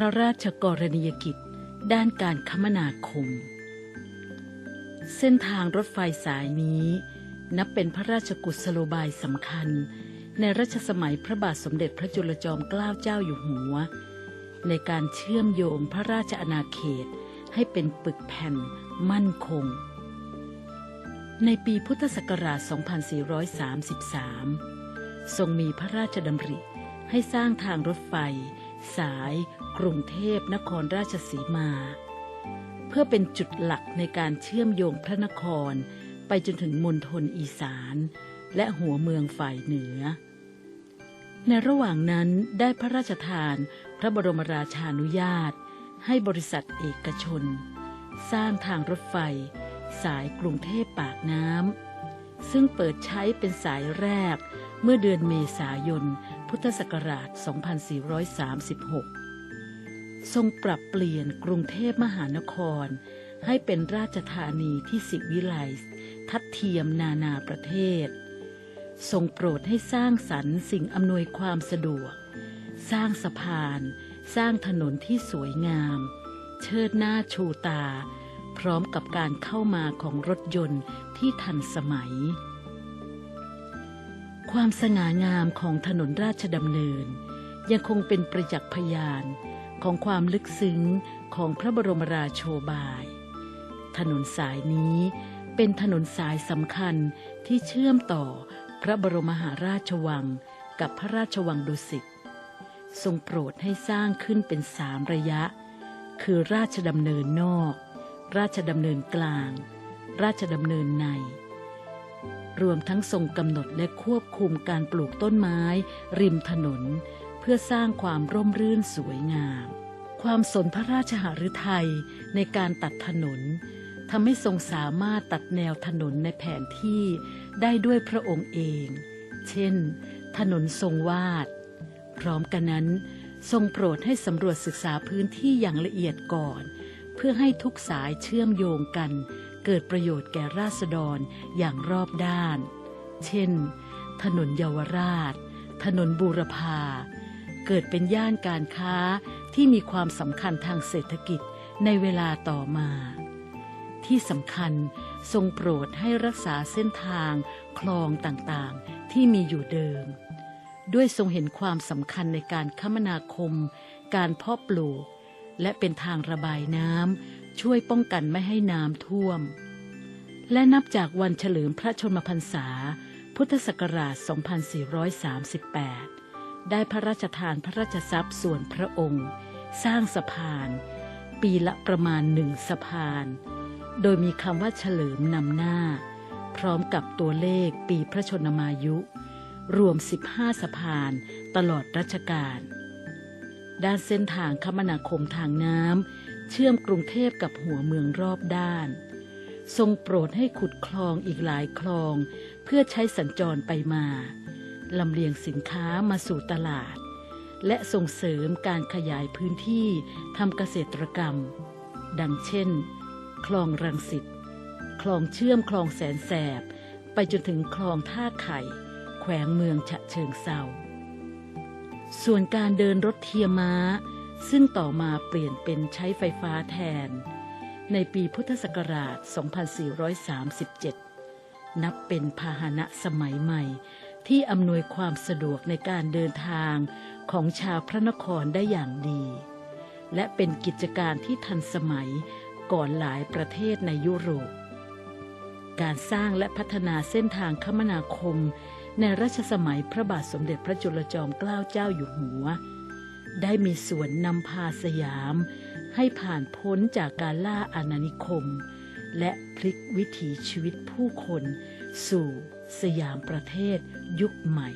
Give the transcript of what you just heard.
พระราชกรณียกิจ ด้านการคมนาคม เส้นทางรถไฟสายนี้ นับเป็นพระราชกุศโลบายสำคัญ ในรัชสมัยพระบาทสมเด็จพระจุลจอมเกล้าเจ้าอยู่หัว ในการเชื่อมโยงพระราชอาณาเขตให้เป็นปึกแผ่นมั่นคง ในปีพุทธศักราช 2433 ทรงมีพระราชดำริให้สร้างทางรถไฟ สาย กรุงเทพนครราชสีมา เพื่อเป็นจุดหลักในการเชื่อมโยงพระนคร ไปจนถึงมณฑลอีสาน และหัวเมืองฝ่ายเหนือ ในระหว่างนั้นได้พระราชทานพระบรมราชานุญาต ให้บริษัทเอกชน สร้างทางรถไฟ สายกรุงเทพปากน้ำซึ่งเปิดใช้เป็นสายแรกเมื่อเดือนเมษายน พุทธศักราช 2436 ทรงปรับเปลี่ยนกรุงเทพมหานคร ให้เป็นราชธานีที่สิวิไลทัดเทียมนานาประเทศ ทรงโปรดให้สร้างสรรค์สิ่งอำนวยความสะดวก สร้างสะพาน สร้างถนนที่สวยงาม เชิดหน้าชูตา พร้อมกับการเข้ามาของรถยนต์ที่ทันสมัย ความสง่างามของถนนราชดำเนิน ยังคงเป็นประจักษ์พยาน ของความลึกซึ้งของพระบรมราโชบาย ถนนสายนี้เป็นถนนสายสำคัญที่เชื่อมต่อพระบรมหาราชวังกับพระราชวังดุสิตทรงโปรดให้สร้างขึ้นเป็นสามระยะ คือราชดำเนินนอก ราชดำเนินกลาง ราชดำเนินใน รวมทั้งทรงกำหนดและควบคุมการปลูกต้นไม้ ริมถนน พื่อสร้างความร่มรื่นสวยงาม ความสนพระราชหฤทัยในการตัดถนนทำให้ทรงสามารถตัดแนวถนนในแผนที่ได้ด้วยพระองค์เอง เช่น ถนนทรงวาด พร้อมกันนั้นทรงโปรดให้สำรวจศึกษาพื้นที่อย่างละเอียดก่อน เพื่อให้ทุกสายเชื่อมโยงกัน เกิดประโยชน์แก่ราษฎรอย่างรอบด้าน เช่น ถนนเยาวราช ถนนบูรพา เกิดเป็นย่านการค้าที่มีความสำคัญทางเศรษฐกิจในเวลาต่อมา ที่สำคัญทรงโปรดให้รักษาเส้นทางคลองต่างๆ ที่มีอยู่เดิม ด้วยทรงเห็นความสำคัญในการคมนาคม การเพาะปลูก และเป็นทางระบายน้ำช่วยป้องกันไม่ให้น้ำท่วม และนับจากวันเฉลิมพระชนมพรรษา พุทธศักราช 2438 ได้พระราชทานพระราชทรัพย์ส่วนพระองค์ สร้างสะพาน ปีละประมาณหนึ่งสะพาน โดยมีคำว่าเฉลิมนำหน้า พร้อมกับตัวเลขปีพระชนมายุ รวม 15 สะพานตลอดรัชกาลด้านเส้นทางคมนาคมทางน้ำเชื่อมกรุงเทพกับหัวเมืองรอบด้าน ทรงโปรดให้ขุดคลองอีกหลายคลอง เพื่อใช้สัญจรไปมา ลำเลียงสินค้ามาสู่ตลาด และส่งเสริมการขยายพื้นที่ทำเกษตรกรรม ดังเช่น คลองรังสิตคลองเชื่อมคลองแสนแสบ ไปจนถึงคลองท่าไข่ แขวงเมืองฉะเชิงเซาส่วนการเดินรถเทียมม้า ซึ่งต่อมาเปลี่ยนเป็นใช้ไฟฟ้าแทน ในปีพุทธศักราช 2437 นับเป็นพาหนะสมัยใหม่ ที่อำนวยความสะดวกในการเดินทางของชาวพระนครได้อย่างดี และเป็นกิจการที่ทันสมัยก่อนหลายประเทศในยุโรป การสร้างและพัฒนาเส้นทางคมนาคม ในรัชสมัยพระบาทสมเด็จพระจุลจอมเกล้าเจ้าอยู่หัว ได้มีส่วนนำพาสยาม ให้ผ่านพ้นจากการล่าอาณานิคม และพลิกวิถีชีวิตผู้คน สู่สยามประเทศยุคใหม่